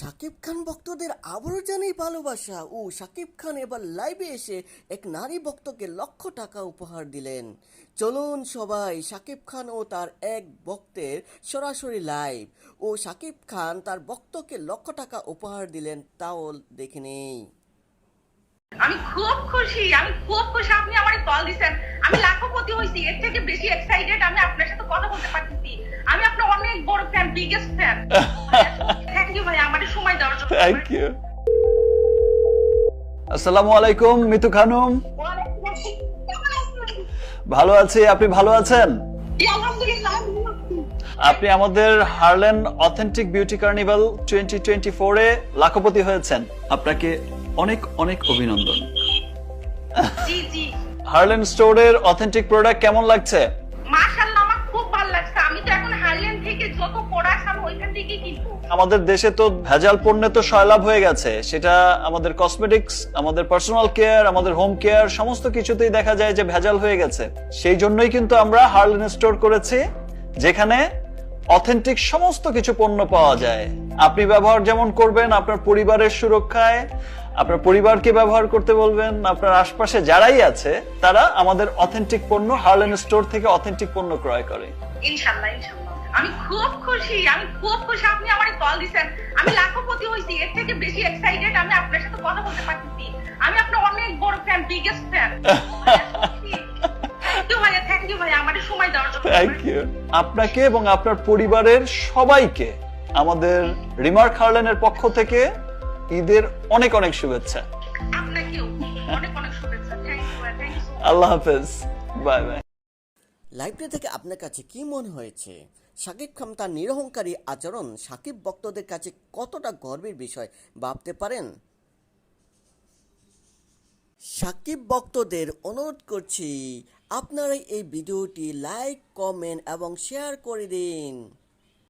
শাকিব খান ভক্তদের আবারও জানাই ভালোবাসা ও শাকিব খান এবার লাইভে এসে এক নারী ভক্তকে লক্ষ টাকা উপহার দিলেন। চলুন সবাই শাকিব খান ও তার এক ভক্তের সরাসরি লাইভ ও শাকিব খান তার ভক্তকে লক্ষ টাকা উপহার দিলেন তাও দেখে নেই। আমি খুব খুশি আমি খুব খুশি আপনি আমার কল দিছেন। আমি লাখপতি হয়েছি এর থেকে বেশি এক্সাইটেড আমি আপনার সাথে কথা বলতে পারতেছি। আমি আপনার অনেক বড় fan biggest fan thank you আসসালামু আলাইকুম মিতু খানুম? ভালো আছি আপনি ভালো আছেন। আপনি আমাদের হারলেন authentic beauty carnival twenty twenty ফোরে লাখপতি হয়েছেন আপনাকে অনেক অনেক অভিনন্দন হারলেন স্টোরের অথেন্টিক প্রোডাক্ট কেমন লাগছে মাশাআল্লাহ আমার খুব ভালো লাগছে। আমি তো এখন হারলেন থেকে যত প্রোডাক্ট ওইখান থেকেই কিনবো? আমাদের দেশে তো ভেজাল পণ্যে তো সয়লাভ হয়ে গেছে। সেটা আমাদের কসমেটিক্স আমাদের পার্সোনাল কেয়ার আমাদের হোম কেয়ার সমস্ত কিছুতেই দেখা যায় যে ভেজাল হয়ে গেছে। সেই জন্যই কিন্তু আমরা হার্লেন স্টোর করেছি যেখানে অথেন্টিক সমস্ত কিছু পণ্য পাওয়া যায়। আপনি ব্যবহার যেমন করবেন আপনার পরিবারের সুরক্ষায় আপনার পরিবারকে ব্যবহার করতে বলবেন আপনার আশপাশে যারাই আছে তারা আমাদের অথেন্টিক পণ্য হার্লেন স্টোর থেকে অথেন্টিক পণ্য ক্রয় করে। ইনশাআল্লাহ ইনশাআল্লাহ আমি খুব খুশি আমি খুব খুশি। আপনি আমার কল দিছেন। আমি লাখপতি হয়েছি এর থেকে বেশি এক্সাইটেড আমি আপনার সাথে কথা বলতে পারতেছি। আমি আপনার অনেক বড় ফ্যান বিগেস্ট ফ্যান আপনাকে এবং আপনার পরিবারের সবাইকে আমাদের রিমার্ক হার্লেনের পক্ষ থেকে ঈদের অনেক অনেক শুভেচ্ছা। আল্লাহ হাফেজ। বাই বাই লাইভটা থেকে আপনার কাছে কি মনে হয়েছে? শাকিব খান তার নিরহংকারী আচরণ সাকিব ভক্তদের কাছে কতটা গর্বের বিষয় ভাবতে পারেন? সাকিব ভক্তদের অনুরোধ করছি, আপনারা এই ভিডিওটি লাইক, কমেন্ট এবং শেয়ার করে দিন।